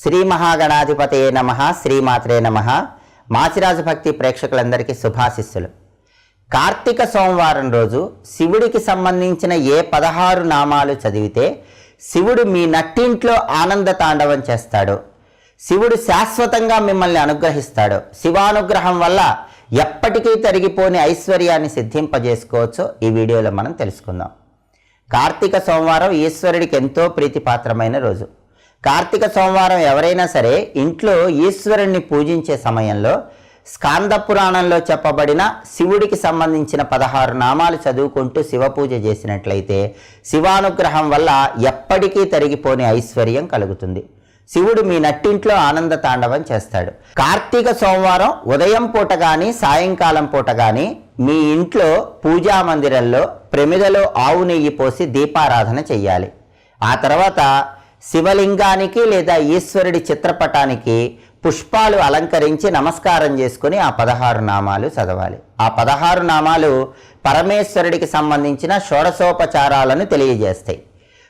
శ్రీ మహాగణాధిపతే నమ శ్రీమాత్రే నమ. మాచిరాజు భక్తి ప్రేక్షకులందరికీ శుభాశిస్సులు. కార్తీక సోమవారం రోజు శివుడికి సంబంధించిన ఏ పదహారు నామాలు చదివితే శివుడు మీ నట్టింట్లో ఆనంద తాండవం చేస్తాడు. శివుడు శాశ్వతంగా మిమ్మల్ని అనుగ్రహిస్తాడు. శివానుగ్రహం వల్ల ఎప్పటికీ తరిగిపోని ఐశ్వర్యాన్ని సిద్ధింపజేసుకోవచ్చో ఈ వీడియోలో మనం తెలుసుకుందాం. కార్తీక సోమవారం ఈశ్వరుడికి ఎంతో ప్రీతిపాత్రమైన రోజు. కార్తీక సోమవారం ఎవరైనా సరే ఇంట్లో ఈశ్వరుణ్ణి పూజించే సమయంలో స్కాంద పురాణంలో చెప్పబడిన శివుడికి సంబంధించిన పదహారు నామాలు చదువుకుంటూ శివ పూజ చేసినట్లయితే శివానుగ్రహం వల్ల ఎప్పటికీ తరిగిపోని ఐశ్వర్యం కలుగుతుంది. శివుడు మీ నట్టింట్లో ఆనంద తాండవం చేస్తాడు. కార్తీక సోమవారం ఉదయం పూట కానీ సాయంకాలం పూట కానీ మీ ఇంట్లో పూజా మందిరంలో ప్రమిదలో ఆవు నెయ్యి పోసి దీపారాధన చెయ్యాలి. ఆ తర్వాత శివలింగానికి లేదా ఈశ్వరుడి చిత్రపటానికి పుష్పాలు అలంకరించి నమస్కారం చేసుకుని ఆ పదహారు నామాలు చదవాలి. ఆ పదహారు నామాలు పరమేశ్వరుడికి సంబంధించిన షోడశోపచారాలను తెలియజేస్తాయి.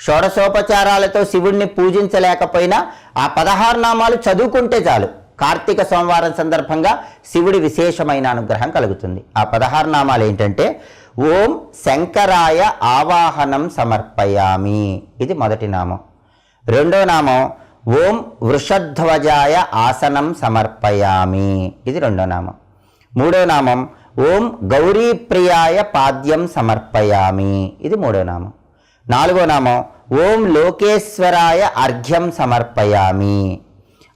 షోడశోపచారాలతో శివుణ్ణి పూజించలేకపోయినా ఆ పదహారు నామాలు చదువుకుంటే చాలు. కార్తీక సోమవారం సందర్భంగా శివుడి విశేషమైన అనుగ్రహం కలుగుతుంది. ఆ పదహారు నామాలు ఏంటంటే ఓం శంకరాయ ఆవాహనం సమర్పయామి. ఇది మొదటి నామం. రెండో నామం ఓం వృషధ్వజాయ ఆసనం సమర్పయామి. ఇది రెండో నామం. మూడో నామం ఓం గౌరీప్రియాయ పాద్యం సమర్పయామి. ఇది మూడో నామం. నాలుగో నామం ఓం లోకేశ్వరాయ అర్ఘ్యం సమర్పయామి.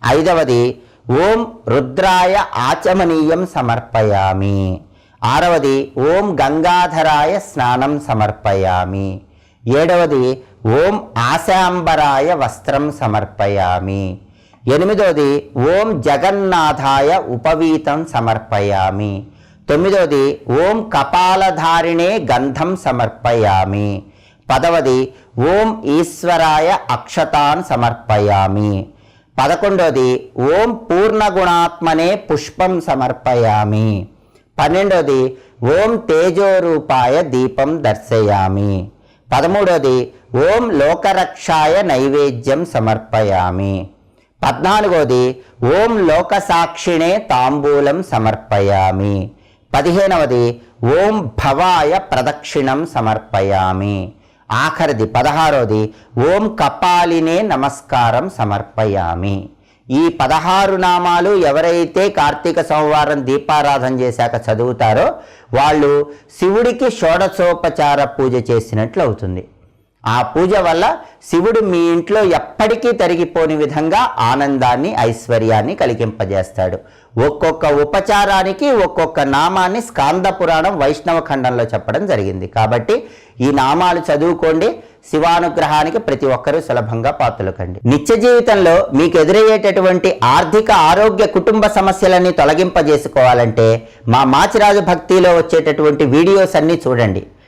ఐదవది ఓం రుద్రాయ ఆచమనీయం సమర్పయామి. ఆరవది ఓం గంగాధరాయ స్నానం సమర్పయామి. ఏడవది ఓం ఆశాంబరాయ వస్త్రం సమర్పయామి. ఎనిమిదోది ఓం జగన్నాథాయ ఉపవీతం సమర్పయామి. తొమ్మిదోది ఓం కపాలధారిణే గంధం సమర్పయామి. పదవది ఓం ఈశ్వరాయ అక్షతాన్ సమర్పయామి. పదకొండోది ఓం పూర్ణగుణాత్మనే పుష్పం సమర్పయామి. పన్నెండోది ఓం తేజోరూపాయ దీపం దర్శయామి. పదమూడోది ఓం లోకరక్షాయ నైవేద్యం సమర్పయామి. పద్నాలుగోది ఓం లోకసాక్షిణే తాంబూలం సమర్పయామి. పదిహేనవది ఓం భవాయ ప్రదక్షిణం సమర్పయామి. ఆఖరిది పదహారోది ఓం కపాలినే నమస్కారం సమర్పయామి. ఈ పదహారు నామాలు ఎవరైతే కార్తీక సోమవారం దీపారాధన చేశాక చదువుతారో వాళ్ళు శివుడికి షోడశోపచార పూజ చేసినట్లు అవుతుంది. ఆ పూజ వల్ల శివుడు మీ ఇంట్లో ఎప్పటికీ తరిగిపోని విధంగా ఆనందాన్ని ఐశ్వర్యాన్ని కలిగింపజేస్తాడు. ఒక్కొక్క ఉపచారానికి ఒక్కొక్క నామాన్ని స్కాంద పురాణం వైష్ణవ ఖండంలో చెప్పడం జరిగింది. కాబట్టి ఈ నామాలు చదువుకోండి శివానుగ్రహానికి ప్రతి ఒక్కరూ సులభంగా పాత్రలు కండి నిత్య జీవితంలో మీకు ఎదురయ్యేటటువంటి ఆర్థిక ఆరోగ్య కుటుంబ సమస్యలన్నీ తొలగింపజేసుకోవాలంటే మా మాచిరాజు భక్తిలో వచ్చేటటువంటి వీడియోస్ అన్నీ చూడండి.